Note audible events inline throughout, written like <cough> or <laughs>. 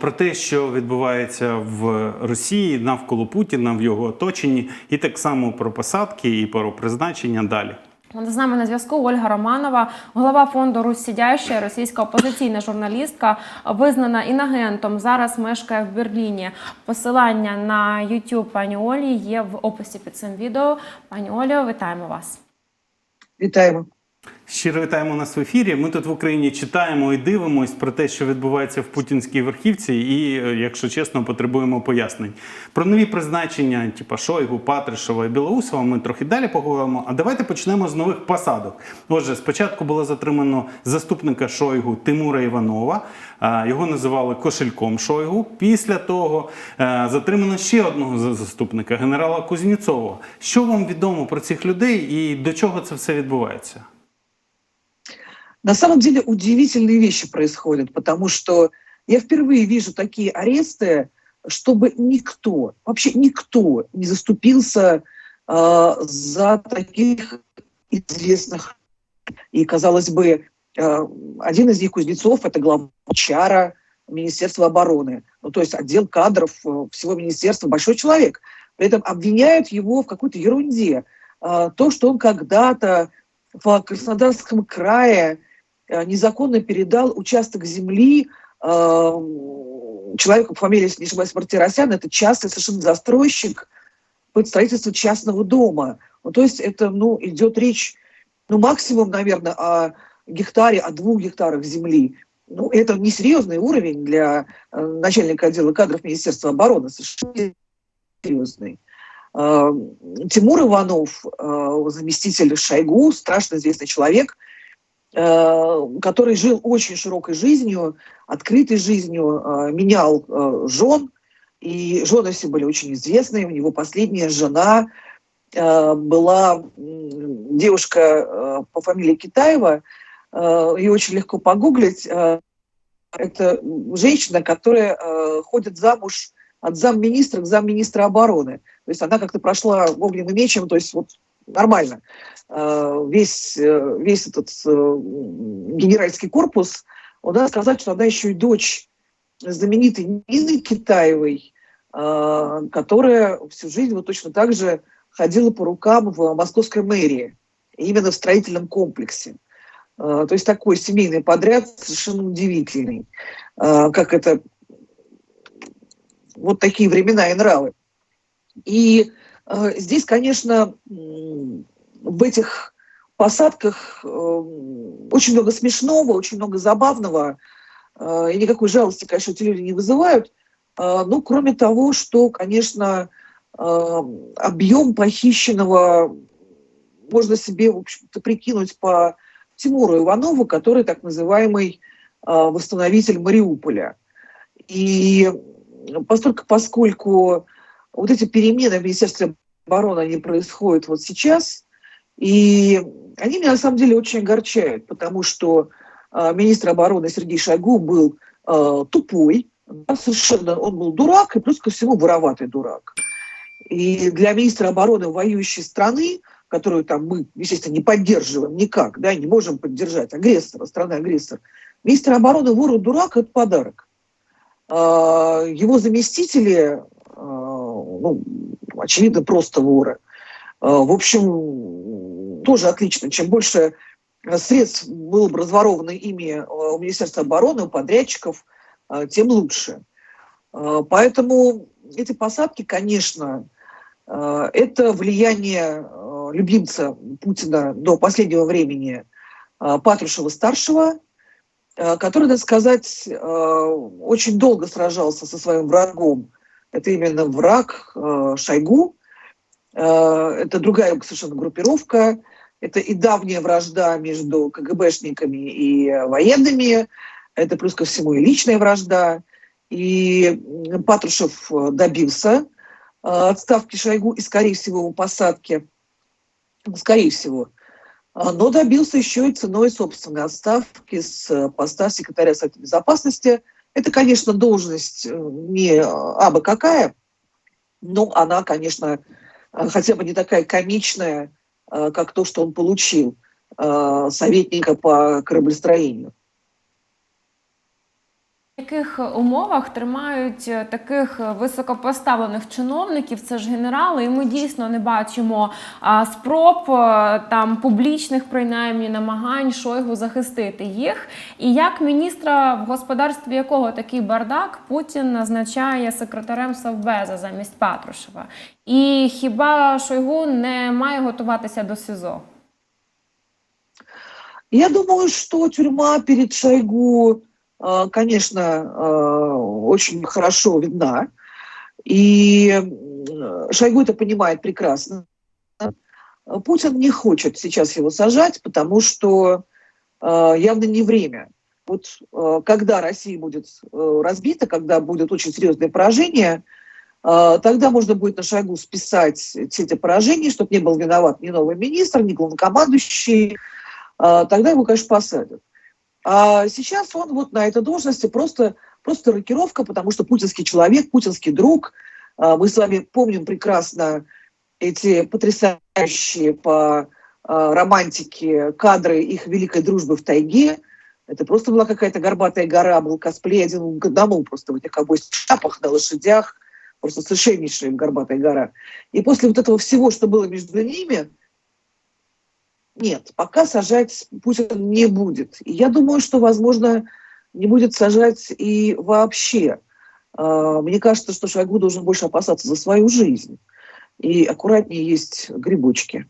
Про те, що відбувається в Росії навколо Путіна в його оточенні, і так само про посадки і про призначення далі. З нами на зв'язку Ольга Романова, голова фонду Русь Сідяща, російська опозиційна журналістка, визнана інагентом. Зараз мешкає в Берліні. Посилання на YouTube пані Олі є в описі під цим відео. Пані Олю, вітаємо вас. Вітаємо. Щиро вітаємо нас в ефірі. Ми тут в Україні читаємо і дивимось про те, що відбувається в путінській верхівці, і, е, якщо чесно, потребуємо пояснень. Про нові призначення, типу Шойгу, Патришева і Білоусова, ми трохи далі поговоримо. А давайте почнемо з нових посадок. Отже, спочатку було затримано заступника Шойгу Тимура Іванова. Його називали кошельком Шойгу. Після того е, затримано ще одного заступника генерала Кузнєцова. Що вам відомо про цих людей і до чого це все відбувається? На самом деле удивительные вещи происходят, потому что я впервые вижу такие аресты, чтобы никто, вообще никто не заступился э, за таких известных. И, казалось бы, э, один из них, Кузнецов, это глава Чара Министерства обороны. Ну, то есть отдел кадров э, всего министерства, большой человек. При этом обвиняют его в какой-то ерунде. Э, то, что он когда-то в Краснодарском крае незаконно передал участок земли э, человеку по фамилии, если не ошибаюсь, Мартиросян, это частный совершенно застройщик под строительство частного дома. Ну, то есть это, ну, идет речь, ну, максимум, наверное, о гектаре, о двух гектарах земли. Ну, это несерьезный уровень для э, начальника отдела кадров Министерства обороны, совершенно серьезный. Э, Тимур Иванов, э, заместитель Шойгу, страшно известный человек, э, который жил очень широкой жизнью, открытой жизнью, э, менял э, жен, и жены все были очень известные. У него последняя жена э, была девушка э, по фамилии Китаева, э, ее очень легко погуглить. Э, Это женщина, которая э, ходит замуж от замминистра к замминистра обороны. То есть она как-то прошла огненным мечем, то есть вот нормально. Э, Весь, э, весь этот э, генеральский корпус, надо сказать, что она еще и дочь знаменитой Нины Китаевой, которая всю жизнь вот точно так же ходила по рукам в московской мэрии, именно в строительном комплексе. То есть такой семейный подряд совершенно удивительный. Как это вот такие времена и нравы. И э, здесь, конечно, в этих посадках э, очень много смешного, очень много забавного, э, и никакой жалости, конечно, эти люди не вызывают. Э, ну, кроме того, что, конечно, э, объем похищенного можно себе, в общем-то, прикинуть по Тимуру Иванову, который так называемый э, восстановитель Мариуполя. И поскольку, поскольку вот эти перемены в Министерстве обороны, они происходят вот сейчас, и они меня на самом деле очень огорчают, потому что э, министр обороны Сергей Шойгу был э, тупой, да, совершенно он был дурак, и плюс ко всему вороватый дурак. И для министра обороны воюющей страны, которую там мы, естественно, не поддерживаем никак, да, не можем поддержать агрессора, страны-агрессор, министр обороны вору дурак – это подарок. А, Его заместители, а, ну, очевидно, просто воры. А, В общем, тоже отлично. Чем больше средств было бы разворовано ими а, у Министерства обороны, у подрядчиков, а, тем лучше. Поэтому эти посадки, конечно, это влияние любимца Путина до последнего времени Патрушева-старшего, который, надо сказать, очень долго сражался со своим врагом. Это именно враг а, Шойгу. А, Это другая совершенно группировка. Это и давняя вражда между КГБшниками и военными. Это плюс ко всему и личная вражда. И Патрушев э, добился а, отставки Шойгу и, скорее всего, его посадки. Скорее всего. А, Но добился еще и ценой собственной отставки с э, поста секретаря Совета Безопасности. Это, конечно, должность э, не абы какая, но она, конечно, э, хотя бы не такая комичная, э, как то, что он получил советника по кораблестроению. Яких умовах тримають е, таких е, високопоставлених чиновників? Це ж генерали, і ми дійсно не бачимо спроб е, там публічних принаймні намагань Шойгу захистити їх. І як міністра в господарстві якого такий бардак Путін назначає секретарем Совбеза замість Патрушева? І хіба Шойгу не має готуватися до СІЗО? Я думаю, что тюрьма перед Шойгу, конечно, э, очень хорошо видна. И Шойгу это понимает прекрасно. Путин не хочет сейчас его сажать, потому что э, явно не время. Вот когда Россия будет разбита, когда будет очень серьезное поражение, тогда можно будет на шагу списать все эти поражения, чтобы не был виноват ни новый министр, ни главнокомандующий. Тогда его, конечно, посадят. А сейчас он вот на этой должности просто, просто рокировка, потому что путинский человек, путинский друг. Э, Мы с вами помним прекрасно эти потрясающие по э, романтике кадры их великой дружбы в тайге. Это просто была какая-то горбатая гора, был косплей один к одному просто в этих обоих шапах на лошадях, просто совершеннейшая горбатая гора. И после вот этого всего, что было между ними, нет, пока сажать Путин не будет. Я думаю, что, возможно, не будет сажать и вообще. А, Мне кажется, что Шойгу должен больше опасаться за свою жизнь. И аккуратнее есть грибочки.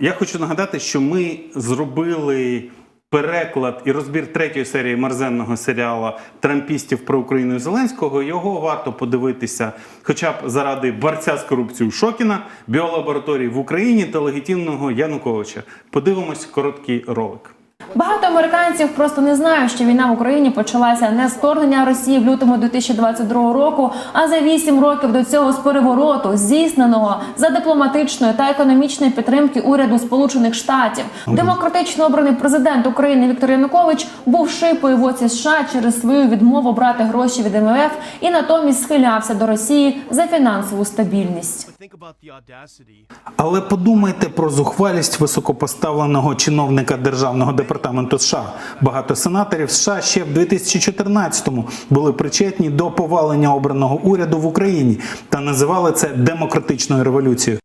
Я хочу нагадати, що ми зробили переклад і розбір третьої серії мерзенного серіалу Трампістів про Україну і Зеленського. Його варто подивитися, хоча б заради борця з корупцією Шокіна, біолабораторії в Україні та легітимного Януковича. Подивимось короткий ролик. Багато американців просто не знають, що війна в Україні почалася не з вторгнення Росії в лютому 2022 року, а за вісім років до цього з перевороту, здійсненого за дипломатичної та економічної підтримки уряду Сполучених Штатів. Демократично обраний президент України Віктор Янукович був шипою в оці США через свою відмову брати гроші від МВФ і натомість схилявся до Росії за фінансову стабільність. Але подумайте про зухвалість високопоставленого чиновника державного департаменту США. Багато сенаторів США ще в 2014-му були причетні до повалення обраного уряду в Україні та називали це демократичною революцією.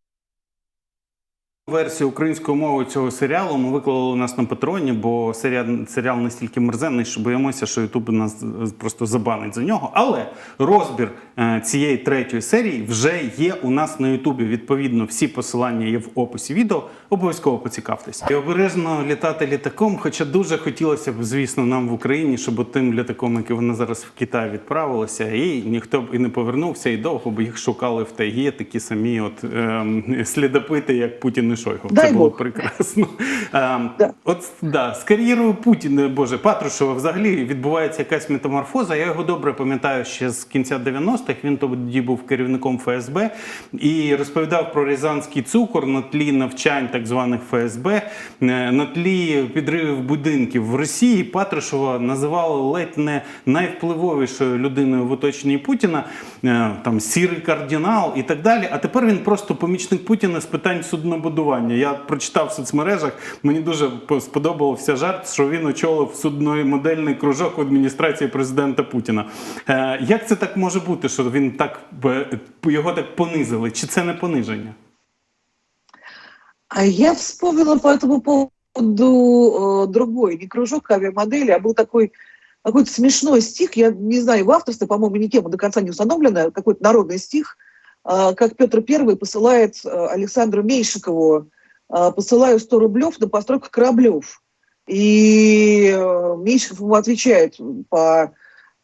Версію української мови цього серіалу ми виклали у нас на патроні, бо серіал, серіал настільки мерзенний, що боїмося, що Ютуб нас е, просто забанить за нього. Але розбір е, цієї третьої серії вже є у нас на Ютубі. Відповідно, всі посилання є в описі відео. Обов'язково поцікавтеся. І обережно літати літаком. Хоча дуже хотілося б, звісно, нам в Україні, щоб тим літаком, який вони зараз в Китай відправилися, і ніхто б і не повернувся, і довго б їх шукали в тайгі такі самі, от ем, <laughs> слідопити, як Путін і Шойгу. Дай Це було Бог. прекрасно. <laughs> Да. От да, з кар'єрою Путіна, боже, Патрушева взагалі відбувається якась метаморфоза. Я його добре пам'ятаю ще з кінця 90-х. Він тоді був керівником ФСБ і розповідав про рязанський цукор на тлі навчань так званих ФСБ, е, на тлі підривів будинків в Росії. Патрушева називали ледь не найвпливовішою людиною в оточенні Путіна, е, там сірий кардинал і так далі. А тепер він просто помічник Путіна з питань суднобудування Я прочитав в соцмережах. Мені дуже по- сподобався жарт, що він очолив судної модельний кружок в адміністрації президента Путіна. Е, Як це так може бути, що він так е, його так понизили? Чи це не пониження? А я вспомнила по этому поводу э, другой, не кружок авиамодели, а был такой какой-то смешной стих, я не знаю, в авторстве, по-моему, никем до конца не установлено, какой-то народный стих, э, как Петр I посылает э, Александру Меньшикову, э, посылаю 100 рублев на постройку кораблев. И э, Меньшиков ему отвечает по,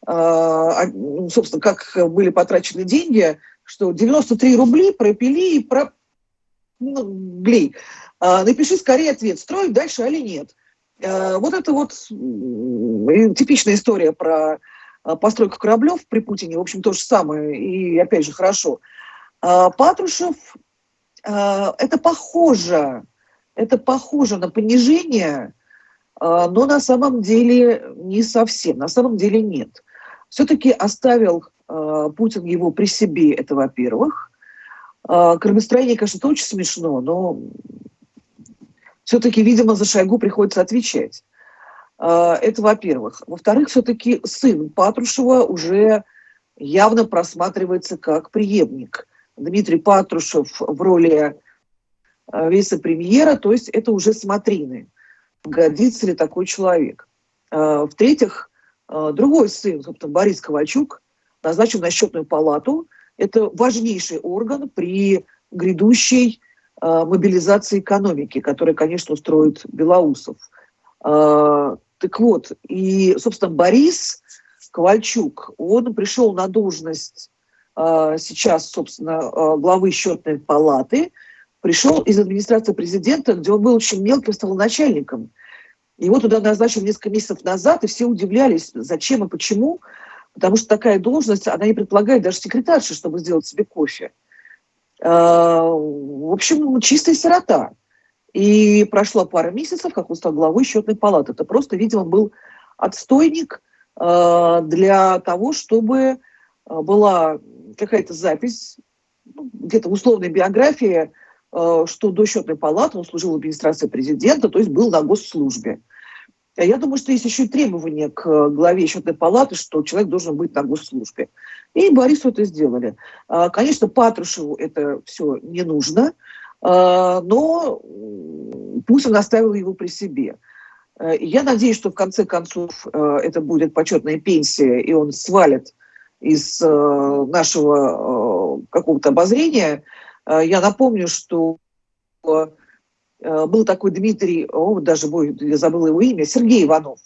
а, ну, собственно, как были потрачены деньги, что 93 рубли пропили и про, ну, глей. А, напиши скорее ответ, строить дальше или нет. А, вот это вот типичная история про а, постройку кораблев при Путине, в общем, то же самое, и опять же хорошо. А, Патрушев, а, это похоже, это похоже на понижение, а, но на самом деле не совсем, на самом деле нет. Все-таки оставил Путин его при себе, это во-первых. Кормостроение, конечно, это очень смешно, но все-таки, видимо, за Шойгу приходится отвечать. Это во-первых. Во-вторых, все-таки сын Патрушева уже явно просматривается как преемник. Дмитрий Патрушев в роли э, вице-премьера, то есть это уже смотрины. Годится ли такой человек? Э, В-третьих, э, другой сын, собственно, Борис Ковальчук, назначен на счетную палату. Это важнейший орган при грядущей мобилизации экономики, которая, конечно, устроит Белоусов. Так вот, и, собственно, Борис Ковальчук, он пришел на должность сейчас, собственно, э, главы счетной палаты, пришел из администрации президента, где он был очень мелким, стал начальником. Его туда назначили несколько месяцев назад, и все удивлялись, зачем и почему. Потому что такая должность, она не предполагает даже секретарши, чтобы сделать себе кофе. Э, В общем, чистая сирота. И прошло пара месяцев, как он стал главой счетной палаты. Это просто, видимо, был отстойник для того, чтобы была какая-то запись, ну, где-то условная биография, э, что до счетной палаты он служил в администрации президента, то есть был на госслужбе. А Я думаю, что есть еще и требования к э, главе счетной палаты, что человек должен быть на госслужбе. И Борису это сделали. А, Конечно, Патрушеву это все не нужно, но пусть он оставил его при себе. Э, Я надеюсь, что в конце концов э, это будет почетная пенсия, и он свалит из э, нашего э, какого-то обозрения. Э, Я напомню, что был такой Дмитрий, о, даже ой, я забыла его имя, Сергей Иванов.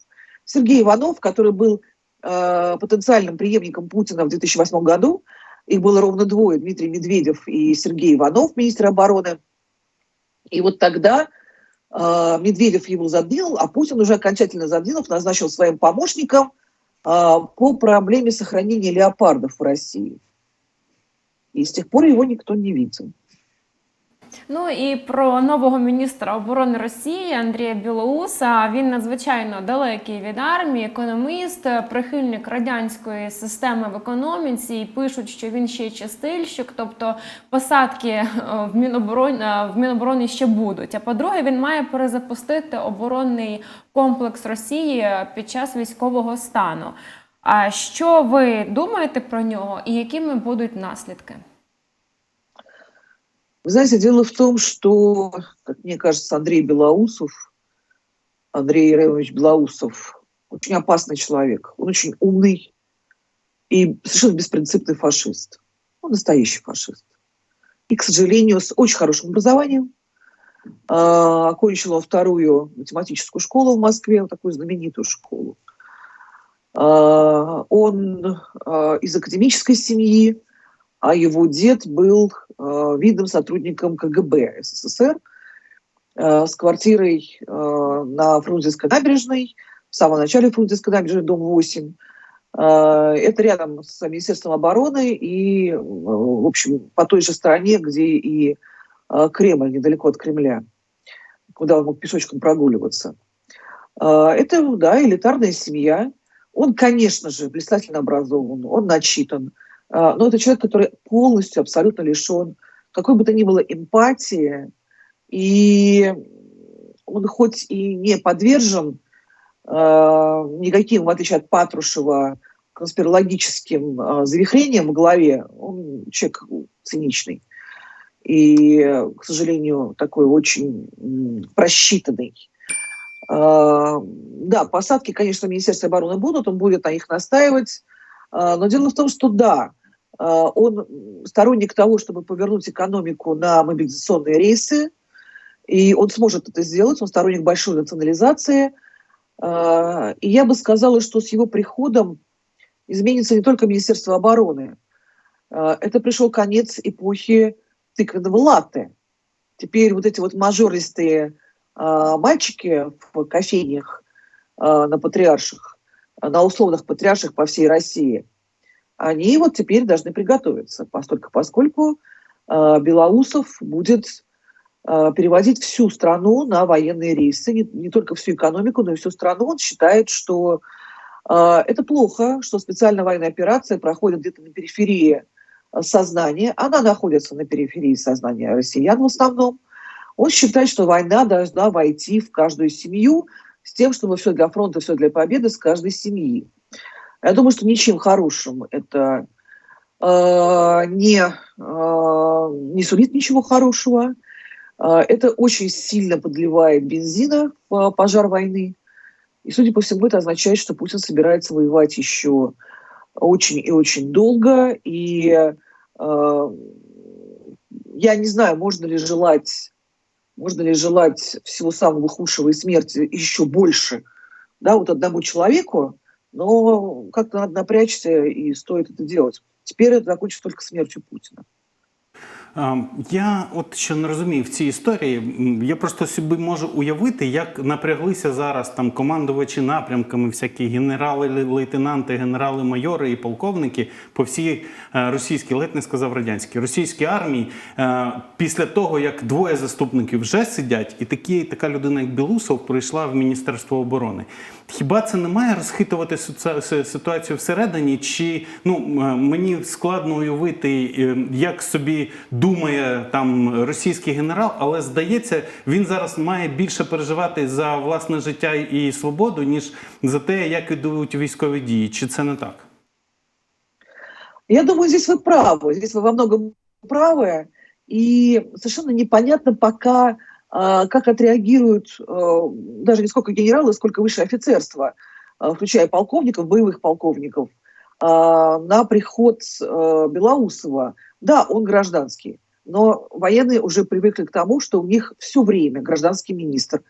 Сергей Иванов, который был потенциальным преемником Путина в 2008 году. Их было ровно двое, Дмитрий Медведев и Сергей Иванов, министр обороны. И вот тогда Медведев его задвинул, а Путин уже окончательно задвинув, назначил своим помощником по проблеме сохранения леопардов в России. И с тех пор его никто не видел. Ну і про нового міністра оборони Росії Андрія Білоуса. Він надзвичайно далекий від армії, економіст, прихильник радянської системи в економіці. І пишуть, що він ще чистильщик, тобто посадки е, в Мінобороні в Мінобороні ще будуть. А по-друге, він має перезапустити оборонний комплекс Росії під час військового стану. А що ви думаєте про нього і якими будуть наслідки? Вы знаете, дело в том, что, как мне кажется, Андрей Белоусов, Андрей Еремович Белоусов, очень опасный человек. Он очень умный и совершенно беспринципный фашист. Он настоящий фашист. И, к сожалению, с очень хорошим образованием. А, Окончил он вторую математическую школу в Москве, такую знаменитую школу. А, Он а, из академической семьи, а его дед был э, видным сотрудником КГБ СССР э, с квартирой э, на Фрунзенской набережной, в самом начале Фрунзенской набережной, дом 8. Э, это рядом с Министерством обороны и, э, в общем, по той же стороне, где и э, Кремль, недалеко от Кремля, куда он мог пешочком прогуливаться. Э, Это, да, элитарная семья. Он, конечно же, блистательно образован, он начитан, но это человек, который полностью, абсолютно лишен какой бы то ни было эмпатии, и он хоть и не подвержен э, никаким, в отличие от Патрушева, конспирологическим э, завихрениям в голове, он человек циничный. И, к сожалению, такой очень просчитанный. Да, посадки, конечно, в Министерстве обороны будут, он будет на них настаивать. Но дело в том, что да, он сторонник того, чтобы повернуть экономику на мобилизационные рейсы, и он сможет это сделать, он сторонник большой национализации. Э, И я бы сказала, что с его приходом изменится не только Министерство обороны. Э, Это пришел конец эпохи тыквенного латте. Теперь вот эти вот мажористые мальчики в кофейнях на патриарших, на условных патриарших по всей России, они вот теперь должны приготовиться, поскольку, поскольку э, Белоусов будет э, переводить всю страну на военные рейсы, не, не только всю экономику, но и всю страну. Он считает, что э, это плохо, что специальная военная операция проходит где-то на периферии сознания. Она находится на периферии сознания россиян в основном. Он считает, что война должна войти в каждую семью. с тем, чтобы все для фронта, все для победы с каждой семьи. Я думаю, что ничем хорошим это э, не, э, не сулит ничего хорошего. Э, это очень сильно подливает бензина в э, пожар войны. И, судя по всему, это означает, что Путин собирается воевать еще очень и очень долго. И э, я не знаю, можно ли желать, можно ли желать всего самого худшего и смерти еще больше, да, вот одному человеку, но как-то надо напрячься и стоит это делать. Теперь это закончится только смертью Путина. А, Я от що не розумію в цій історії, я просто собі можу уявити, як напряглися зараз там командувачі напрямками, всякі генерали, лейтенанти, генерали, майори і полковники по всій е, російській, ледь не сказав радянській, російській армії е, після того, як двоє заступників вже сидять, і такі, така людина, як Білусов, прийшла в Міністерство оборони. Хіба це не має розхитувати ситуацію всередині? Чи ну е, мені складно уявити, як собі думає там російський генерал, але здається, він зараз має більше переживати за власне життя і свободу, ніж за те, як ідуть військові дії. Чи це не так? Я думаю, здесь вы правы, здесь вы во многом правы, и совершенно непонятно пока, а, как отреагируют а, даже не сколько генералы, сколько высшее офицерство, а, включая полковников, боевых полковников, а, На приход а, Белоусова. Да, он гражданский, но военные уже привыкли к тому, что у них все время гражданский министр.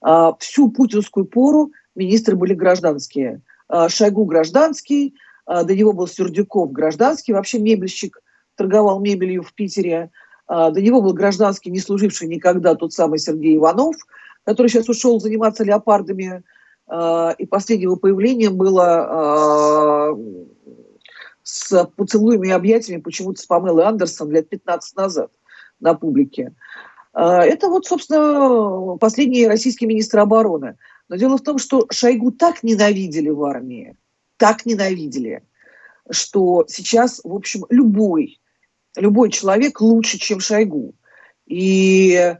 А, Всю путинскую пору министры были гражданские. А, Шойгу гражданский, а, до него был Сердюков гражданский, вообще мебельщик, торговал мебелью в Питере. А, До него был гражданский, не служивший никогда, тот самый Сергей Иванов, который сейчас ушел заниматься леопардами. А, И последнего появления было а, с поцелуями и объятиями почему-то с Памелой Андерсон лет 15 назад на публике. А, Это вот, собственно, последний российский министр обороны. Но дело в том, что Шойгу так ненавидели в армии, так ненавидели, что сейчас, в общем, любой, любой человек лучше, чем Шойгу. И э,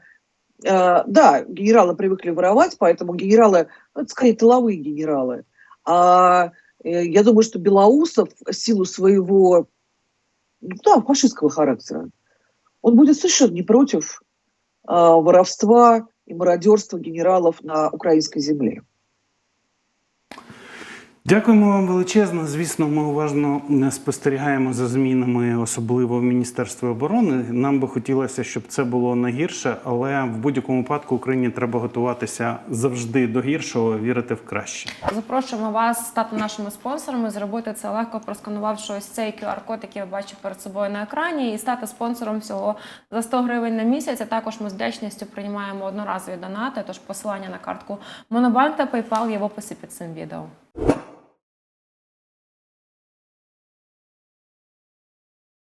да, генералы привыкли воровать, поэтому генералы, ну, это скорее тыловые генералы. А я думаю, что Белоусов в силу своего ну, да, фашистского характера, он будет совершенно не против а, воровства и мародерства генералов на украинской земле. Дякуємо вам величезно. Звісно, ми уважно е, спостерігаємо за змінами, особливо в Міністерстві оборони. Нам би хотілося, щоб це було не гірше, але в будь-якому випадку Україні треба готуватися завжди до гіршого, вірити в краще. Запрошуємо вас стати нашими спонсорами, зробити це легко, просканувавши ось цей QR-код, який я бачу перед собою на екрані, і стати спонсором всього за 100 гривень на місяць. А також ми з вдячністю приймаємо одноразові донати. Тож посилання на картку Монобанк та PayPal є в описі під цим відео.